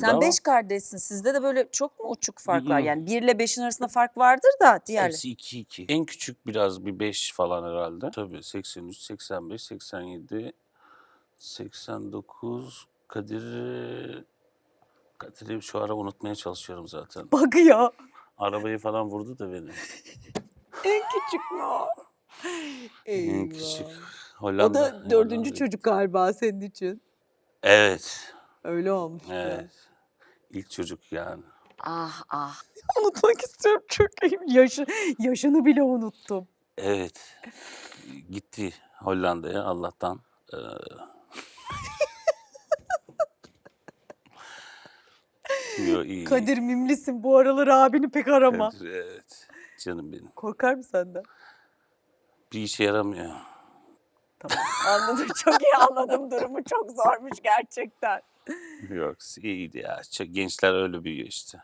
Sen ama beş kardeşsin. Sizde de böyle çok mu uçuk farklar? Hı. Yani 1 ile 5'in arasında fark vardır da diğerleri. hepsi 2-2. En küçük biraz bir 5 falan herhalde. Tabii 83, 85, 87, 89. Kadir... Kadir'i şu ara unutmaya çalışıyorum zaten. Bakıyor. Arabayı falan vurdu da beni. En küçük mü o? En küçük. O Hollanda. da dördüncü Hollanda. çocuk galiba senin için. Evet. Öyle olmuş. Evet. İlk çocuk yani. Ah ah. Unutmak istiyorum çok Yaşı, yaşını bile unuttum. Evet. Gitti Hollanda'ya Allah'tan. Ee, Yo, iyi. Kadir mimlisin bu aralar abini pek arama. Kadir, evet. Canım benim. Korkar mı senden? Bir işe yaramıyor. Tamam anladım çok iyi anladım durumu çok zormuş gerçekten. Yok iyiydi ya. Gençler öyle büyüyor işte.